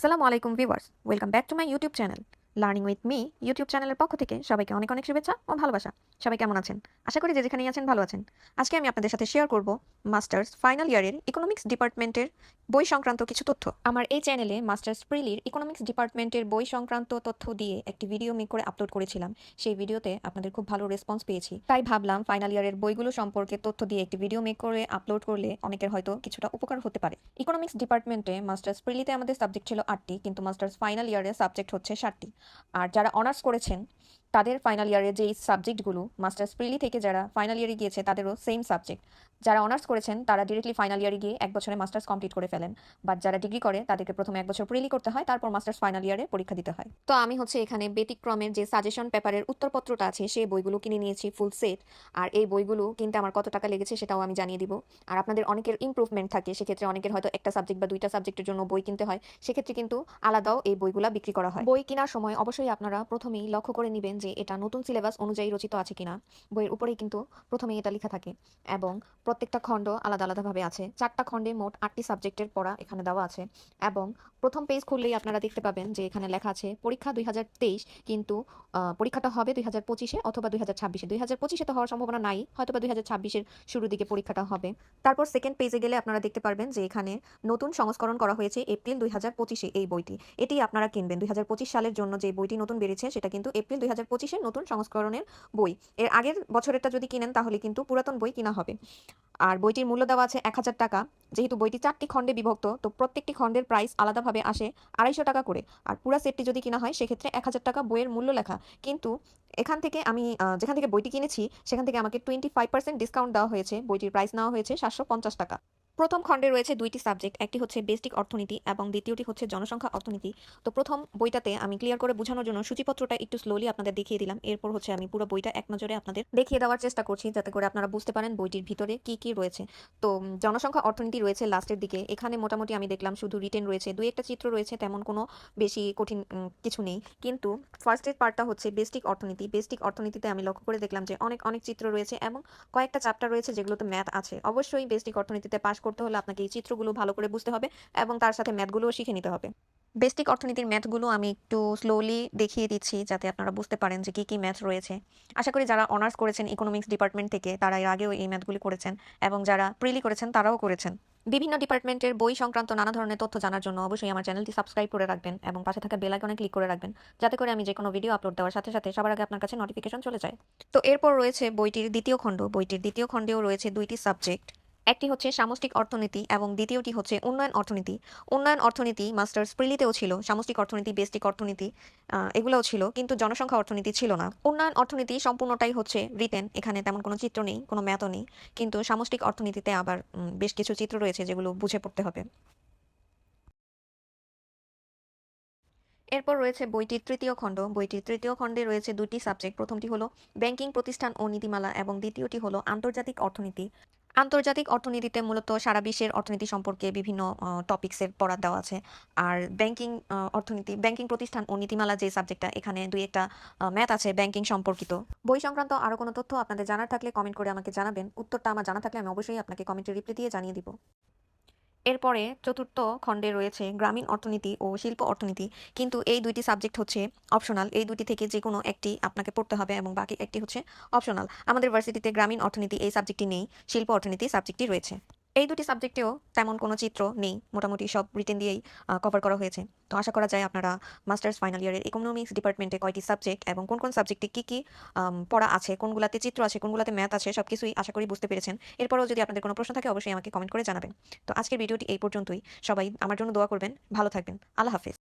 আসসালামু আলাইকুম viewers welcome back to my YouTube channel Learning with me YouTube চ্যানেলের পক্ষ থেকে সবাইকে অনেক অনেক শুভেচ্ছা ও ভালোবাসা। সবাই কেমন আছেন? আশা করি যে যেখানেই আছেন ভালো আছেন। আজকে আমি আপনাদের সাথে শেয়ার করব মাস্টার্স ফাইনাল ইয়ারের ইকোনমিক্স ডিপার্টমেন্টের বই সংক্রান্ত কিছু তথ্য। আমার এই চ্যানেলে মাস্টার্স প্রিলির ইকোনমিক্স ডিপার্টমেন্টের বই সংক্রান্ত তথ্য দিয়ে একটি ভিডিও মেক করে আপলোড করেছিলাম। সেই ভিডিওতে আপনাদের খুব ভালো রেসপন্স পেয়েছি। তাই ভাবলাম ফাইনাল ইয়ারের বইগুলো সম্পর্কে তথ্য দিয়ে একটি ভিডিও মেক করে আপলোড করলে অনেকের হয়তো কিছুটা উপকার হতে পারে। ইকোনমিক্স ডিপার্টমেন্টে মাস্টার্স প্রিলিতে আমাদের সাবজেক্ট ছিল আটটি, কিন্তু মাস্টার্স ফাইনাল ইয়ারে সাবজেক্ট হচ্ছে ষাটটি আর যারা অনার্স করেছেন, তাদের ফাইনাল ইয়ারে যেই সাবজেক্টগুলো মাস্টার্স প্রিলি থেকে যারা ফাইনাল ইয়ারে গিয়েছে, তাদেরও সেম সাবজেক্ট যারা অনার্স করেছেন, তারা ডিরেক্টলি ফাইনাল ইয়ারে গিয়ে এক বছরে মাস্টার্স কমপ্লিট করে ফেলেন। বাট যারা ডিগ্রি করে, তাদেরকে প্রথমে এক বছর প্রিলি করতে হয়, তারপর মাস্টার্স ফাইনাল ইয়ারে পরীক্ষা দিতে হয়। তো আমি হচ্ছে এখানে ব্যতিক্রমের যে সাজেশন পেপারের উত্তরপত্রটা আছে, সেই বইগুলো কিনে নিয়েছি ফুল সেট আর এই বইগুলো কিনতে আমার কত টাকা লেগেছে সেটাও আমি জানিয়ে দিব। আর আপনাদের অনেকের ইমপ্রুভমেন্ট থাকে, সেক্ষেত্রে অনেকের হয়তো একটা সাবজেক্ট বা দুইটা সাবজেক্টের জন্য বই কিনতে হয়, সেক্ষেত্রে কিন্তু আলাদাও এই বইগুলা বিক্রি করা হয়। বই কেনার সময় অবশ্যই আপনারা প্রথমেই লক্ষ্য করে নেবেন যে এটা নতুন সিলেবাস অনুযায়ী রচিত আছে কিনা। বইয়ের উপরেই কিন্তু প্রথমেই এটা লেখা থাকে। এবং প্রত্যেকটা খণ্ড আলাদা আলাদাভাবে আছে। চারটা খণ্ডে মোট আটটি সাবজেক্টের পড়া এখানে দেওয়া আছে এবং প্রথম পেজ খুললেই আপনারা দেখতে পাবেন যে এখানে লেখা আছে, পরীক্ষা দুই হাজার তেইশ কিন্তু পরীক্ষাটা হবে দুই হাজার পঁচিশে অথবা দুই হাজার ছাব্বিশে। দুই হাজার পঁচিশে তো হওয়ার সম্ভাবনা নাই হয়তো বা দুই হাজার ছাব্বিশের শুরুর দিকে পরীক্ষাটা হবে। তারপর সেকেন্ড পেজে গেলে আপনারা দেখতে পারবেন যে এখানে নতুন সংস্করণ করা হয়েছে এপ্রিল দুই হাজার পঁচিশে এই বইটি। এটি আপনারা কিনবেন। দুই হাজার পঁচিশ সালের জন্য যে বইটি নতুন বেরিয়েছে সেটা কিন্তু এপ্রিল দুই হাজার পঁচিশের নতুন সংস্করণের বই। এর আগের বছরেরটা যদি কিনেন তাহলে কিন্তু পুরাতন বই কিনা হবে। আর বইটির মূল্য দেওয়া আছে এক হাজার টাকা। যেহেতু বইটি চারটি খণ্ডে বিভক্ত, তো প্রত্যেকটি খণ্ডের প্রাইস আলাদাভাবে আসে আড়াইশো টাকা করে। আর পুরো সেটটি যদি কিনা হয়, সেক্ষেত্রে এক হাজার টাকা বইয়ের মূল্য লেখা। কিন্তু এখান থেকে আমি যেখান থেকে বইটি কিনেছি, সেখান থেকে আমাকে টোয়েন্টি ফাইভ পার্সেন্ট ডিসকাউন্ট দেওয়া হয়েছে। বইটির প্রাইস নেওয়া হয়েছে সাতশো পঞ্চাশ টাকা। প্রথম খণ্ডে রয়েছে দুইটি সাবজেক্ট, একটি হচ্ছে বেসিক অর্থনীতি এবং দ্বিতীয়টি হচ্ছে জনসংখ্যা অর্থনীতি। তো প্রথম বইটাতে আমি ক্লিয়ার করে বোঝানোর জন্য সূচিপত্রটা একটু স্লোলি আপনাদের দেখিয়ে দিলাম। এরপর হচ্ছে আমি পুরো বইটা এক নজরে আপনাদের দেখিয়ে দেওয়ার চেষ্টা করছি যাতে করে আপনারা বুঝতে পারেন বইটির ভিতরে কি কি রয়েছে। তো জনসংখ্যা অর্থনীতি রয়েছে লাস্টের দিকে। এখানে মোটামুটি আমি দেখলাম শুধু রিটেন রয়েছে, দুই একটা চিত্র রয়েছে, তেমন কোনো বেশি কঠিন কিছু নেই। কিন্তু ফার্স্টের পার্টটা হচ্ছে বেসিক অর্থনীতি। বেসিক অর্থনীতিতে আমি লক্ষ্য করে দেখলাম যে অনেক অনেক চিত্র রয়েছে এবং কয়েকটা চ্যাপ্টার রয়েছে যেগুলোতে ম্যাথ আছে। অবশ্যই বেসিক অর্থনীতিতে পাশ করতে হলে আপনাকে এই চিত্রগুলো ভালো করে বুঝতে হবে এবং তার সাথে ম্যাথগুলোও শিখে নিতে হবে। বেসিক অর্থনীতির ম্যাথগুলো আমি একটু স্লোলি দেখিয়ে দিচ্ছি যাতে আপনারা বুঝতে পারেন যে কী কী ম্যাথ রয়েছে। আশা করি যারা অনার্স করেছেন ইকোনমিক্স ডিপার্টমেন্ট থেকে তারা এর আগেও এই ম্যাথগুলি করেছেন এবং যারা প্রিলি করেছেন তারাও করেছেন। বিভিন্ন ডিপার্টমেন্টের বই সংক্রান্ত নানা ধরনের তথ্য জানার জন্য অবশ্যই আমার চ্যানেলটি সাবস্ক্রাইব করে রাখবেন এবং পাশে থাকা বেল আইকনে ক্লিক করে রাখবেন যাতে করে আমি যে কোনো ভিডিও আপলোড দেওয়ার সাথে সাথে সবার আগে আপনার কাছে নোটিফিকেশন চলে যায়। তো এরপর রয়েছে বইটির দ্বিতীয় খণ্ড। বইটির দ্বিতীয় খণ্ডেও রয়েছে দুইটি সাবজেক্ট একটি হচ্ছে সামষ্টিক অর্থনীতি এবং দ্বিতীয়টি হচ্ছে উন্নয়ন অর্থনীতি। উন্নয়ন অর্থনীতি মাস্টার্স প্রিলিতেও ছিল, সামষ্টিক অর্থনীতি, বেস্টিক অর্থনীতি এগুলোও ছিল, কিন্তু জনসংখ্যা অর্থনীতি ছিল না। উন্নয়ন অর্থনীতি সম্পূর্ণটাই হচ্ছে রিটেন এখানে তেমন কোনো চিত্র নেই, কোনো ম্যাথও নেই, কিন্তু সামষ্টিক অর্থনীতিতে আবার বেশ কিছু চিত্র রয়েছে যেগুলো বুঝে পড়তে হবে। এরপর রয়েছে বইটির তৃতীয় খণ্ড। বইটির তৃতীয় খণ্ডে রয়েছে দুটি সাবজেক্ট। প্রথমটি হলো ব্যাংকিং প্রতিষ্ঠান ও নীতিমালা এবং দ্বিতীয়টি হলো আন্তর্জাতিক অর্থনীতি। আন্তর্জাতিক অর্থনীতিতে মূলত সারা বিশ্বের অর্থনীতি সম্পর্কে বিভিন্ন টপিক্সের পড়া দেওয়া আছে। আর ব্যাংকিং অর্থনীতি ব্যাংকিং প্রতিষ্ঠান ও নীতিমালা যে সাবজেক্টটা এখানে দুই একটা ম্যাথ আছে ব্যাংকিং সম্পর্কিত। বই সংক্রান্ত আরও কোনো তথ্য আপনাদের জানার থাকলে কমেন্ট করে আমাকে জানাবেন। উত্তরটা আমার জানা থাকলে আমি অবশ্যই আপনাকে কমেন্টে রিপ্লাই দিয়ে জানিয়ে দিব। এরপরে চতুর্থ খণ্ডে রয়েছে গ্রামীণ অর্থনীতি ও শিল্প অর্থনীতি। কিন্তু এই দুইটি সাবজেক্ট হচ্ছে অপশনাল এই দুইটি থেকে যে কোনো একটি আপনাকে পড়তে হবে এবং বাকি একটি হচ্ছে অপশনাল আমাদের ভার্সিটিতে গ্রামীণ অর্থনীতি এই সাবজেক্টটি নেই, শিল্প অর্থনীতি সাবজেক্টটি রয়েছে। এই দুটি সাবজেক্টেও তেমন কোনো চিত্র নেই। মোটামুটি সব রিটেন দিয়েই কভার করা হয়েছে। তো আশা করা যায় আপনারা মাস্টার্স ফাইনাল ইয়ারের ইকোনমিক্স ডিপার্টমেন্টে কয়টি সাবজেক্ট এবং কোন কোন সাবজেক্টে কী কী পড়া আছে, কোনগুলাতে চিত্র আছে, কোনগুলাতে ম্যাথ আছে সব কিছুই আশা করি বুঝতে পেরেছেন। এরপরেও যদি আপনাদের কোনো প্রশ্ন থাকে, অবশ্যই আমাকে কমেন্ট করে জানাবেন। তো আজকের ভিডিওটি এই পর্যন্তই। সবাই আমার জন্য দোয়া করবেন। ভালো থাকবেন। আল্লাহ হাফেজ।